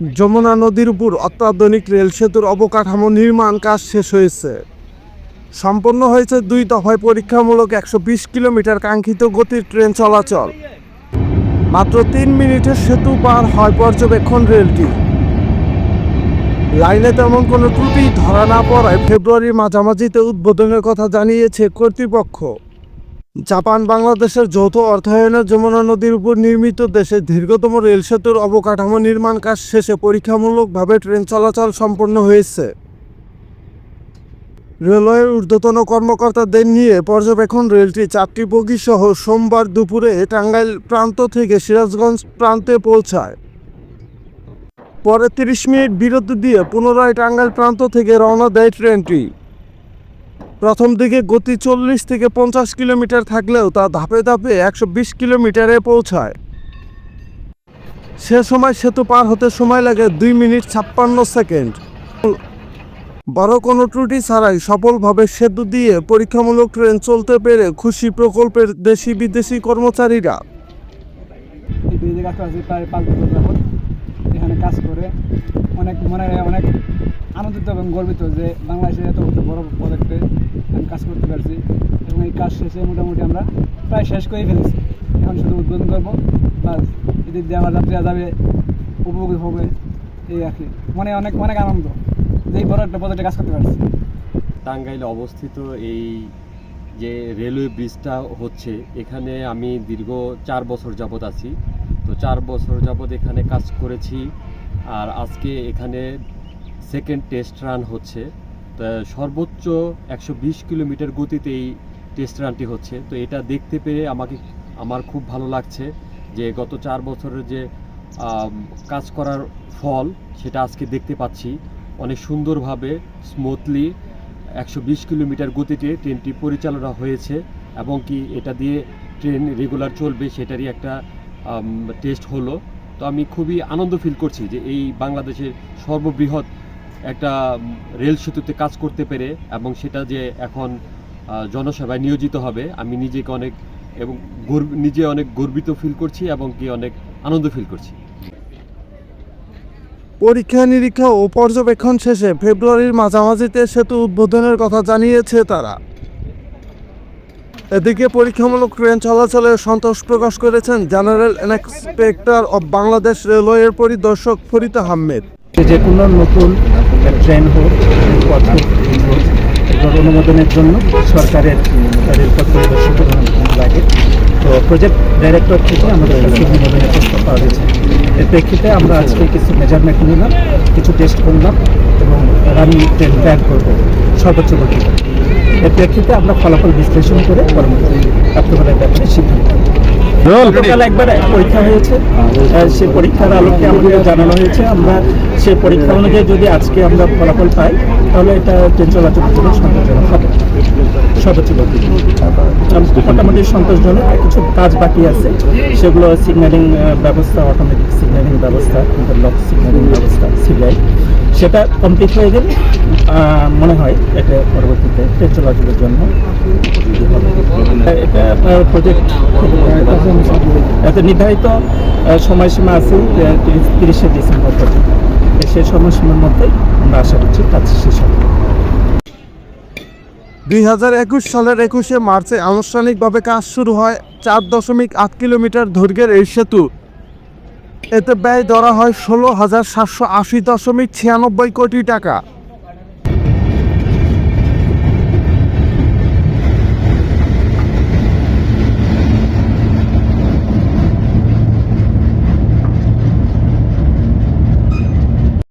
যমুনা নদীর উপর অত্যাধুনিক রেল সেতুর অবকাঠামো নির্মাণ কাজ শেষ হয়েছে। সম্পন্ন হয়েছে দুই দফায় পরীক্ষামূলক একশো বিশ কিলোমিটার কাঙ্ক্ষিত গতির ট্রেন চলাচল। মাত্র তিন মিনিটের সেতু পার হয় পর্যবেক্ষণ রেলটি। লাইনে তেমন কোনো ত্রুটি ধরা না পড়ায় ফেব্রুয়ারির মাঝামাঝিতে উদ্বোধনের কথা জানিয়েছে কর্তৃপক্ষ। জাপান, বাংলাদেশের যৌথ অর্থায়নে যমুনা নদীর উপর নির্মিত দেশের দীর্ঘতম রেল সেতুর অবকাঠামো নির্মাণ কাজ শেষে পরীক্ষামূলকভাবে ট্রেন চলাচল সম্পন্ন হয়েছে। রেলওয়ের ঊর্ধ্বতন কর্মকর্তাদের নিয়ে পর্যবেক্ষণ রেলটি চারটি বগি সহ সোমবার দুপুরে টাঙ্গাইল প্রান্ত থেকে সিরাজগঞ্জ প্রান্তে পৌঁছায়। পরে তিরিশ মিনিট বিরতি দিয়ে পুনরায় টাঙ্গাইল প্রান্ত থেকে রওনা দেয় ট্রেনটি। প্রথম দিকে গতি চল্লিশ থেকে পঞ্চাশ কিলোমিটার থাকলেও তা ধাপে ধাপে একশো বিশ কিলোমিটারে পৌঁছায়। সে সময় সেতু পার হতে সময় লাগে দুই মিনিট ছাপ্পান্ন সেকেন্ড। বড় কোনো ত্রুটি ছাড়াই সফলভাবে সেতু দিয়ে পরীক্ষামূলক ট্রেন চলতে পেরে খুশি প্রকল্পের দেশি বিদেশি কর্মচারীরা। এখানে কাজ করে অনেক মনে অনেক আনন্দিত এবং গর্বিত যে বাংলাদেশের এত বড় করতে পারছি এবং এই কাজ শেষে মোটামুটি আমরা প্রায় শেষ করেই ফেলেছি। এখন শুধু উদ্বোধন করব দিয়ে আমার যাত্রীরা যাবে, উপভোগী হবে, এই আর কি। মনে অনেক অনেক আনন্দ যে বড় একটা প্রজেক্টে কাজ করতে পারছি। টাঙ্গাইলে অবস্থিত এই যে রেলওয়ে ব্রিজটা হচ্ছে, এখানে আমি দীর্ঘ চার বছর যাবৎ আছি। তো চার বছর যাবৎ এখানে কাজ করেছি, আর আজকে এখানে সেকেন্ড টেস্ট রান হচ্ছে। সর্বোচ্চ একশো বিশ কিলোমিটার গতিতে এই টেস্ট রানটি হচ্ছে। তো এটা দেখতে পেরে আমাকে আমার খুব ভালো লাগছে যে গত চার বছরের যে কাজ করার ফল সেটা আজকে দেখতে পাচ্ছি। অনেক সুন্দরভাবে স্মুথলি একশো বিশ কিলোমিটার গতিতে ট্রেনটি পরিচালনা হয়েছে এবং কি এটা দিয়ে ট্রেন রেগুলার চলবে সেটারই একটা টেস্ট হলো। তো আমি খুবই আনন্দ ফিল করছি যে এই বাংলাদেশের সর্ববৃহৎ একটা রেল সেতুতে কাজ করতে পেরে এবং সেটা যে এখন জনসেবায় নিয়োজিত হবে আমি নিজেকে অনেক এবং নিজে অনেক গর্বিত ফিল করছি এবং কি অনেক আনন্দ ফিল করছি। পরীক্ষা নিরীক্ষা ও পর্যবেক্ষণ শেষে ফেব্রুয়ারির মাঝামাঝিতে সেতু উদ্বোধনের কথা জানিয়েছে তারা। এদিকে পরীক্ষামূলক ট্রেন চলাচলে সন্তোষ প্রকাশ করেছেন জেনারেল ইন্সপেক্টর অব বাংলাদেশ রেলওয়ের পরিদর্শক ফরিদ আহমেদ। যে কোনো নতুন ট্রেন হোক, পথ অনুমোদনের জন্য সরকারের রেলপথ পরিদর্শক লাগে। তো প্রজেক্ট ডাইরেক্টর থেকে আমাদের কাছে অনুমোদনের প্রস্তাব পাওয়া গেছে। এর প্রেক্ষিতে আমরা আজকে কিছু মেজারমেন্ট নিলাম, কিছু টেস্ট করলাম এবং রানিং ট্রেন ব্যাক করব, সর্বোচ্চ গতিতে। এর প্রেক্ষিতে আমরা ফলাফল বিশ্লেষণ করে পরবর্তী কার্যকরের ব্যাপারে সিদ্ধান্ত। পরীক্ষা হয়েছে। সেই পরীক্ষার আলোকে জানানো হয়েছে, আমরা সেই পরীক্ষা অনুযায়ী যদি আজকে আমরা ফলাফল পাই, তাহলে এটা সন্তোষজনক কিছু কাজ বাকি আছে। সেগুলো সিগন্যালিং ব্যবস্থা অটোমেটিক সিগন্যালিং ব্যবস্থা লক সিগন্যালিং ব্যবস্থা সিবিআই সেটা কমপ্লিট হয়ে গেলে মনে হয় এটা পরবর্তীতে ট্রেন চলাচলের জন্য এটা প্রজেক্ট এত নির্ধারিত সময়সীমা আছে তিরিশে ডিসেম্বর পর্যন্ত। সেই সময়সীমার মধ্যেই আমরা আশা করছি কাজ শেষ হবে। দুই হাজার একুশ সালের একুশে মার্চে আনুষ্ঠানিকভাবে কাজ শুরু হয় চার দশমিক আট কিলোমিটার দৈর্ঘ্যের এই সেতু। এতে ব্যয় ধরা হয় ষোলো হাজার সাতশো আশি দশমিক ছিয়ানব্বই কোটি টাকা।